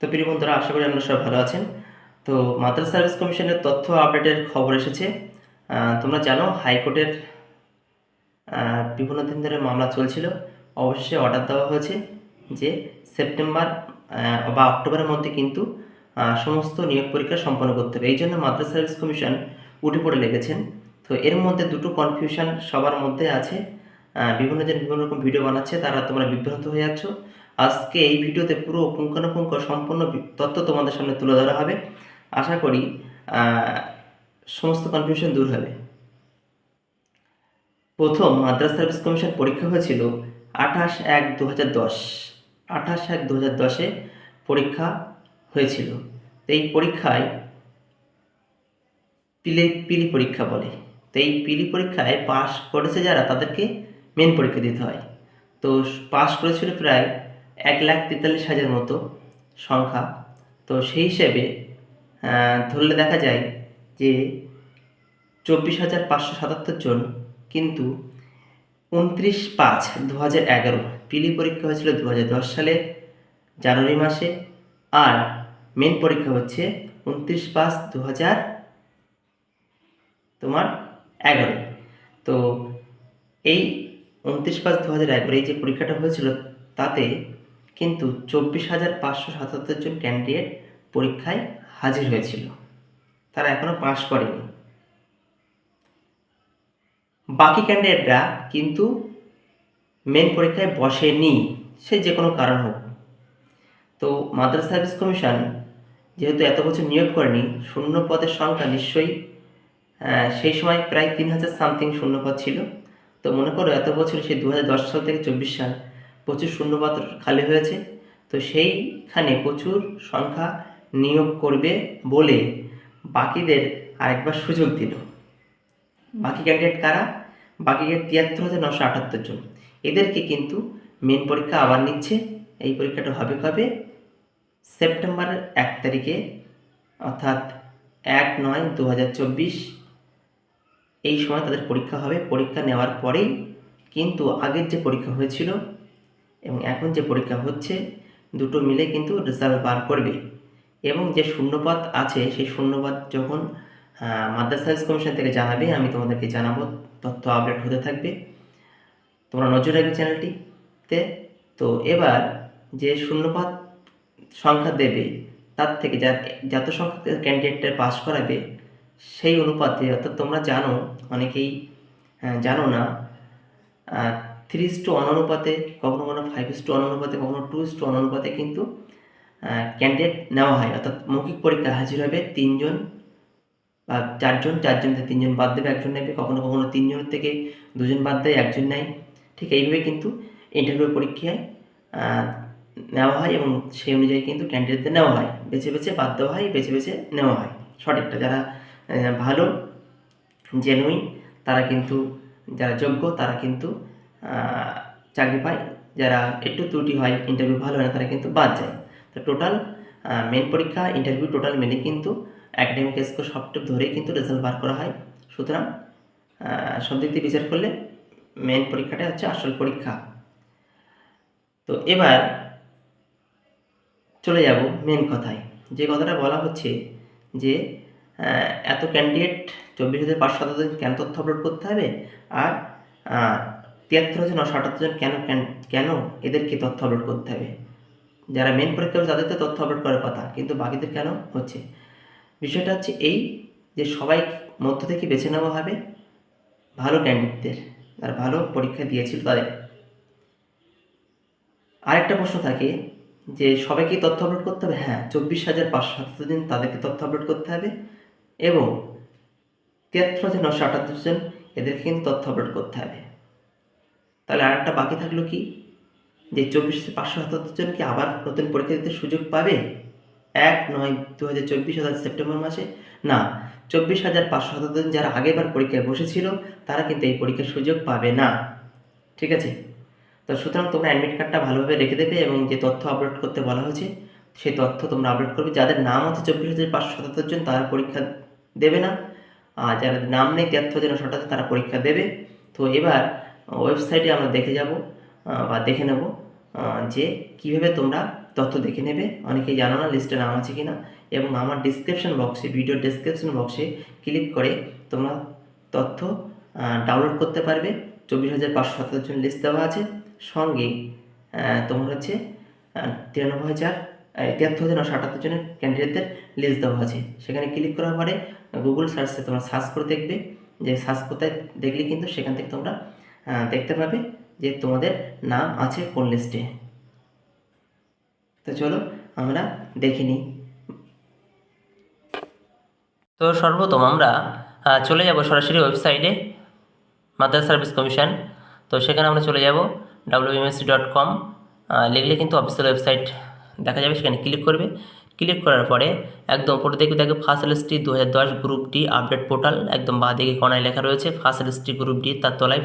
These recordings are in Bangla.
তো প্রিয় বন্ধুরা, আশা করি আপনারা সবাই ভালো আছেন। তো মাদ্রাস সার্ভিস কমিশনের তথ্য আপডেটের খবর এসেছে। তোমরা জানো, হাইকোর্টের বিভিন্ন দিন ধরে মামলা চলছিল। অবশেষে অর্ডার দেওয়া হয়েছে যে সেপ্টেম্বর বা অক্টোবরের মধ্যে কিন্তু সমস্ত নিয়োগ পরীক্ষা সম্পন্ন করতে হবে। এই জন্য মাদ্রাস সার্ভিস কমিশন উঠে পড়ে লেগেছেন। তো এর মধ্যে দুটো কনফিউশন সবার মধ্যে আছে। বিভিন্ন জন বিভিন্ন রকম ভিডিও বানাচ্ছে, তারা তোমরা বিভ্রান্ত হয়ে যাচ্ছ। আজকে এই ভিডিওতে পুরো পুঙ্খানুপুঙ্খ সম্পূর্ণ তথ্য তোমাদের সামনে তুলে ধরা হবে। আশা করি সমস্ত কনফিউশন দূর হবে। প্রথম মাদ্রাস সার্ভিস কমিশন পরীক্ষা হয়েছিল আঠাশ এক দু হাজার দশ। আঠাশ এক দু হাজার দশে পরীক্ষা হয়েছিল। এই পরীক্ষায় পিলে, পিলি পরীক্ষা বলে। তো এই পিলি পরীক্ষায় পাশ করেছে যারা, তাদেরকে মেন পরীক্ষা দিতে হয়। তো পাশ করেছিল প্রায় এক লাখ তেতাল্লিশ হাজার মতো সংখ্যা। তো সেই হিসেবে ধরলে দেখা যায় যে চব্বিশ হাজার পাঁচশো সাতাত্তর জন কিন্তু উনত্রিশ পাঁচ দু হাজার এগারো পিলি পরীক্ষা হয়েছিল দু হাজার দশ সালে জানুয়ারি মাসে আর মেন পরীক্ষা হচ্ছে উনত্রিশ পাঁচ দু হাজার তোমার এগারো। তো এই উনত্রিশ পাঁচ দু হাজার এগারো এই যে পরীক্ষাটা হয়েছিল তাতে কিন্তু চব্বিশ হাজার পাঁচশো সাতাত্তর জন ক্যান্ডিডেট পরীক্ষায় হাজির হয়েছিল। তারা এখনও পাশ করেনি। বাকি ক্যান্ডিডেটরা কিন্তু মেন পরীক্ষায় বসেনি, সে যে কোনো কারণ হোক। তো মাদ্রাসা সার্ভিস কমিশন যেহেতু এত বছর নিয়োগ করেনি, শূন্য পদের সংখ্যা নিশ্চয়ই সেই সময় প্রায় তিন হাজার সামথিং শূন্যপদ ছিল। তো মনে করো এত বছর সেই দু হাজার দশ সাল থেকে চব্বিশ সাল প্রচুর শূন্যপদ খালি হয়েছে। তো সেইখানে প্রচুর সংখ্যা নিয়োগ করবে বলে বাকিদের আরেকবার সুযোগ দিল। বাকি ক্যান্ডিডেট কারা? বাকি তিয়াত্তর হাজার নশো আটাত্তর জন। এদেরকে কিন্তু মেন পরীক্ষা আবার নিচ্ছে। এই পরীক্ষাটা হবে কবে? সেপ্টেম্বর এক তারিখে, অর্থাৎ এক নয় দু হাজার চব্বিশ। এই সময় তাদের পরীক্ষা হবে। পরীক্ষা নেওয়ার পরেই কিন্তু আগের যে পরীক্ষা হয়েছিল এবং এখন যে পরীক্ষা হচ্ছে, দুটো মিলে কিন্তু রেজাল্ট বার করবে। এবং যে শূন্যপদ আছে, সেই শূন্যপদ যখন মাদ্রাসা কমিশন থেকে জানাবে, আমি তোমাদেরকে জানাব, তথ্য আপডেট হতে থাকবে। তোমরা নজর রাখবে চ্যানেলটিতে। তো এবার যে শূন্যপদ সংখ্যা দেবে, তার থেকে যা, যত সংখ্যক ক্যান্ডিডেটের পাস করাবে, সেই অনুপাতে, অর্থাৎ তোমরা জানো, অনেকেই জানো না থ্রি টু অনুপাতে, কখনো কখনো ফাইভ টু অনুপাতে, কখনো টু টু অনুপাতে কিন্তু ক্যান্ডিডেট নেওয়া হয়। অর্থাৎ মৌখিক পরীক্ষা হাজির হবে তিনজন বা চারজন চারজন থেকে তিনজন বাদ দেবে, একজন নেবে। কখনো কখনো তিনজনের থেকে দুজন বাদ দেয়, একজন নেয়। ঠিক এইভাবে কিন্তু ইন্টারভিউ পরীক্ষায় নেওয়া হয় এবং সেই অনুযায়ী কিন্তু ক্যান্ডিডেটদের নেওয়া হয়। বেছে বেছে বাদ দেওয়া হয়, বেছে বেছে নেওয়া হয়। সঠিকটা যারা ভালো জেনুইন তারা কিন্তু, যারা যোগ্য, তারা কিন্তু চাকরি পায়, যারা একটু ত্রুটি হয় ইন্টারভিউ ভালো হয় না, তারা কিন্তু বাদ যায়। তো টোটাল মেন পরীক্ষা ইন্টারভিউ টোটাল মিলে কিন্তু একাডেমিক স্কোর সবটুক ধরেই কিন্তু রেজাল্ট বার করা হয়। সুতরাং সব দিক দিয়ে বিচার করলে মেন পরীক্ষাটা হচ্ছে আসল পরীক্ষা। তো এবার চলে যাব মেন কথায়। যে কথাটা বলা হচ্ছে যে এত ক্যান্ডিডেট চব্বিশ হাজার পাঁচশো সাতাত্তর কেন তথ্য আপলোড করতে হবে? আর তিয়াত্তর হাজার নশো আটাত্তর জন কেন, কেন- এদেরকে তথ্য আপলোড করতে হবে? যারা মেন পরীক্ষা তাদের তো তথ্য আপলোড করার কথা, কিন্তু বাকিদের কেন হচ্ছে? বিষয়টা হচ্ছে এই যে সবাই মধ্য থেকে বেছে নেওয়া হবে ভালো ক্যান্ডিডেটদের আর ভালো পরীক্ষা দিয়েছিল তাদের। আরেকটা প্রশ্ন থাকে যে সবাইকে তথ্য আপলোড করতে হবে? হ্যাঁ চব্বিশ হাজার পাঁচশো সাতাত্তর দিন তাদেরকে তথ্য আপলোড করতে হবে এবং তিয়াত্তর হাজার নশো আটাত্তর জন এদেরকে কিন্তু তথ্য আপলোড করতে হবে। তাহলে আরেকটা বাকি থাকল কি? যে চব্বিশ হাজার পাঁচশো সাতাত্তর জন কি আবার নতুন পরীক্ষা দিতে সুযোগ পাবে? এক নয় দু হাজার চব্বিশ, অর্থাৎ সেপ্টেম্বর মাসে। না, চব্বিশ হাজার পাঁচশো সাতাত্তর জন যারা আগেবার পরীক্ষায় বসেছিল, তারা কিন্তু এই পরীক্ষার সুযোগ পাবে না। ঠিক আছে? তো সুতরাং তোমরা অ্যাডমিট কার্ডটা ভালোভাবে রেখে দেবে এবং যে তথ্য আপলোড করতে বলা হয়েছে, সেই তথ্য তোমরা আপলোড করবে। যাদের নাম আছে চব্বিশ হাজার পাঁচশো সাতাত্তর জন, তারা পরীক্ষা দেবে না। আর যাদের নাম নেই, তিয়াত্তর নশো আটাত্তর তারা পরীক্ষা দেবে। তো এবার ওয়েবসাইটে আমরা দেখে যাব বা দেখে নেব যে কীভাবে তোমরা তথ্য দেখে নেবে। অনেকেই জানো না লিস্টে নাম আছে কিনা, এবং আমার ডিসক্রিপশন বক্সে ভিডিও ডিসক্রিপশন বক্সে ক্লিক করে তোমরা তথ্য ডাউনলোড করতে পারবে। চব্বিশ হাজার পাঁচশো সাতাত্তর জন লিস্ট দেওয়া আছে। সঙ্গে তোমার হচ্ছে তিরানব্বই হাজার তিয়াত্তর হাজার নশো আটাত্তর জনের ক্যান্ডিডেটদের লিস্ট দেওয়া আছে। সেখানে ক্লিক করার পরে গুগল সার্চে তোমরা সার্চ করে দেখবে। যে সার্চ কোথায় দেখলে কিন্তু সেখান থেকে তোমরা দেখতে পাবে যে তোমাদের নাম আছে কোন লিস্টে তো চলো আমরা দেখে নিই। তো সর্বপ্রথম আমরা চলে যাব সরাসরি ওয়েবসাইটে মাদ্রাস সার্ভিস কমিশন তো সেখানে আমরা চলে যাব ডাব্লিউএমএসসি ডট কম লিখলে কিন্তু অফিসিয়াল ওয়েবসাইট দেখা যাবে, সেখানে ক্লিক করবে। ক্লিক করার পরে একদম উপরে দেখবে দেখবে ফার্স্ট লিস্টটি দু হাজার দশ গ্রুপ ডি আপডেট পোর্টাল একদম বাঁ দিকে কোনায় লেখা রয়েছে। ফার্স্ট লিস্টটি গ্রুপ ডি তার তলায়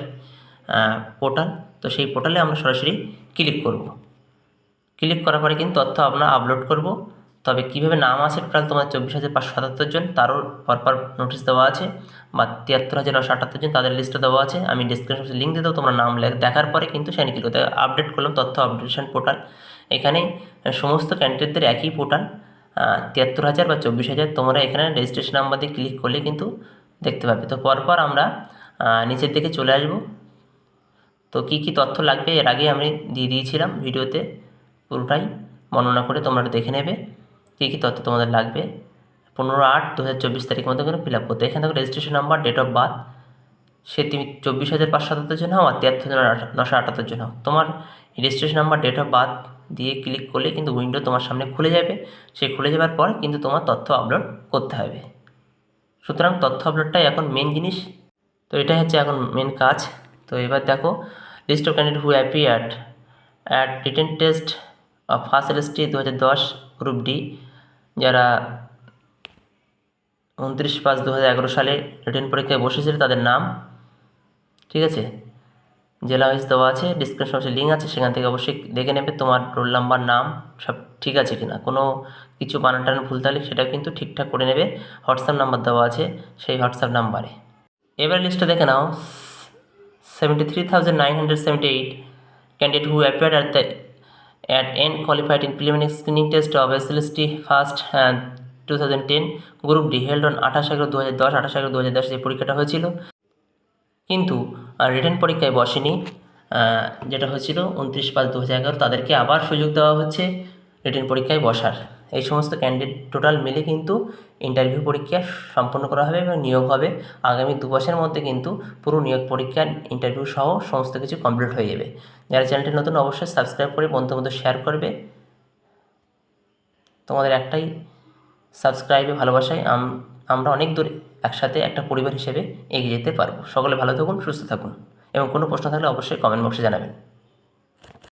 পোর্টাল তো সেই পোর্টালে আমরা সরাসরি ক্লিক করব। ক্লিক করার পরে কিন্তু তথ্য আমরা আপলোড করব। তবে কীভাবে নাম আছে টোটাল তোমার চব্বিশ হাজার পাঁচশো সাতাত্তর জন, তারও পরপর নোটিশ দেওয়া আছে। বা তিয়াত্তর হাজার নশো আটাত্তর জন, তাদের লিস্টে দেওয়া আছে। আমি ডিসক্রিপশনে লিঙ্ক দিয়ে দেবো, তোমরা নাম দেখার পরে কিন্তু সেখানে ক্লিক করতে আপডেট করলাম তথ্য আপডেশন পোর্টাল এখানে সমস্ত ক্যান্ডিডেটদের একই পোর্টাল তিয়াত্তর হাজার বা চব্বিশ হাজার তোমরা এখানে রেজিস্ট্রেশন নাম্বার দিয়ে ক্লিক করলে কিন্তু দেখতে পাবে। তো পরপর আমরা নিচের দিকে চলে আসব। তো কী কী তথ্য লাগবে এর আগে আমি দিয়ে দিয়েছিলাম ভিডিওতে, পুরোটাই বর্ণনা করে তোমরা দেখে নেবে, কী কী তথ্য তোমাদের লাগবে। পনেরো আট দু হাজার চব্বিশ তারিখ মধ্যে করে ফিল আপ করতে এখানে দেখো registration number date of birth সে তুমি চব্বিশ হাজার পাঁচশো সাতাত্তর জন হও আর তিয়াত্তর আট- নশো আটাত্তর জন হও। তোমার registration number date of birth দিয়ে ক্লিক করলে কিন্তু উইন্ডো তোমার সামনে খুলে যাবে। সে খুলে যাওয়ার পর কিন্তু তোমার তথ্য আপলোড করতে হবে। সুতরাং তথ্য আপলোডটাই এখন মেন জিনিস। তো এটাই হচ্ছে এখন মেন কাজ। তো এবার দেখো list of candidate who appeared at written test of first LST দু হাজার দশ গ্রুপ ডি যারা উনত্রিশ পাঁচ দু হাজার এগারো সালে রিটেন পরীক্ষায় বসেছিল, তাদের নাম, ঠিক আছে? জেলা ওয়াইজ দেওয়া আছে ডিসক্রিপশন বক্সে লিঙ্ক আছে, সেখান থেকে অবশ্যই দেখে নেবে তোমার রোল নাম্বার নাম, সব ঠিক আছে কিনা। কোনো কিছু বানান টানান ভুল থাকলে সেটা কিন্তু ঠিকঠাক করে নেবে। হোয়াটসঅ্যাপ নাম্বার দেওয়া আছে সেই হোয়াটসঅ্যাপ নাম্বারে এবার লিস্টটা দেখে নাও। Seventy three thousand nine hundred seventy eight candidate who appeared at the at an qualified in preliminary screening test of SLST first two thousand ten group D held আঠাশ এগারো, দু হাজার দশ, আঠাশ এগারো, দু হাজার দশ যে পরীক্ষাটা হয়েছিল। কিন্তু রিটার্ন পরীক্ষায় বসেনি যেটা হয়েছিল উনত্রিশ পাঁচ, দু হাজার এগারো, তাদেরকে আবার সুযোগ দেওয়া হচ্ছে রিটার্ন পরীক্ষায় বসার। এই সমস্ত ক্যান্ডিডেট টোটাল মিলে কিন্তু ইন্টারভিউ পরীক্ষা সম্পন্ন করা হবে এবং নিয়োগ হবে। আগামী দু বছরের মধ্যে কিন্তু পুরো নিয়োগ পরীক্ষার ইন্টারভিউ সহ সমস্ত কিছু কমপ্লিট হয়ে যাবে। যারা চ্যানেলটি নতুন, অবশ্যই সাবস্ক্রাইব করে বন্ধু বন্ধু শেয়ার করবে। তোমাদের একটাই সাবস্ক্রাইবে ভালোবাসায় আম- আমরা অনেক দূর একসাথে একটা পরিবার হিসেবে এগিয়ে যেতে পারব। সকলে ভালো থাকুন, সুস্থ থাকুন এবং কোনো প্রশ্ন থাকলে অবশ্যই কমেন্ট বক্সে জানাবেন।